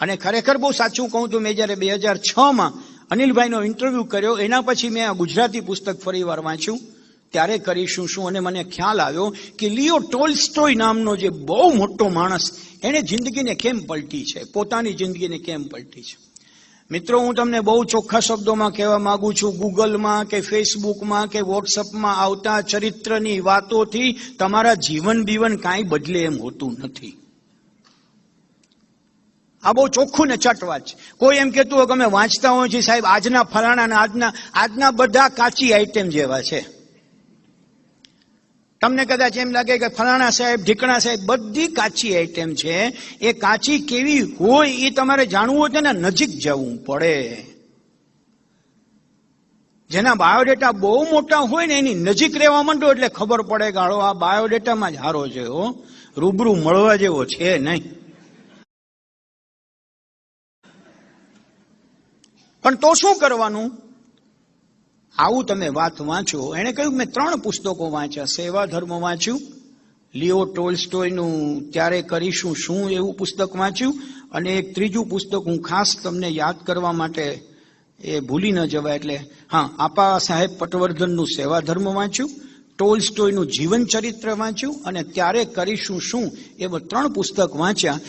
અને ખરેખર બહુ સાચું કહું તો મેં જ્યારે બે હજાર છમાં અનિલભાઈનો ઇન્ટરવ્યુ કર્યો, એના પછી મેં આ ગુજરાતી પુસ્તક ફરીવાર વાંચ્યું. ત્યારે કરીશું શું અને મને ખ્યાલ આવ્યો કે લિયો ટોલસ્ટોય નામનો જે બહુ મોટો માણસ, એણે જિંદગીને કેમ પલટી છે? પોતાની જિંદગીને કેમ પલટી છે? મિત્રો, હું તમને બહુ ચોખ્ખા શબ્દોમાં કહેવા માંગુ છું. ગૂગલમાં કે ફેસબુકમાં કે વોટ્સઅપમાં આવતા ચરિત્રની વાતોથી તમારા જીવન બીવન કાંઈ બદલે એમ હોતું નથી. આ બહુ ચોખ્ખું ને ચટ વાત છે. કોઈ એમ કહેતું હોય કે અમે વાંચતા હોઈએ છીએ સાહેબ, આજના ફલાણા આજના આજના બધા કાચી આઈટમ જેવા છે. તમને કદાચ એમ લાગે કે ફલાણા સાહેબ, ઢીકણા સાહેબ બધી કાચી આઈટમ છે. એ કાચી કેવી હોય એ તમારે જાણવું હોય તેના નજીક જવું પડે. જેના બાયોડેટા બહુ મોટા હોય ને એની નજીક રહેવા માંડો એટલે ખબર પડે કે આ બાયોડેટામાં જ હારો છે હો. રૂબરૂ મળવા જેવો છે નહીં. પણ તો શું કરવાનું? આવું તમે વાત વાંચો. એણે કહ્યું મેં ત્રણ પુસ્તકો વાંચ્યા. સેવા ધર્મ વાંચ્યું, લિયો ટોલ્સ્ટોયનું ત્યારે કરીશું શું એવું પુસ્તક વાંચ્યું, અને એક ત્રીજું પુસ્તક હું ખાસ તમને યાદ કરવા માટે એ ભૂલી ન જવાય એટલે, હા, આપા સાહેબ પટવર્ધનનું સેવા ધર્મ વાંચ્યું, ટોલ્સ્ટોયનું જીવન ચરિત્ર વાંચ્યું, અને ત્યારે કરીશું શું એવા ત્રણ પુસ્તક વાંચ્યા.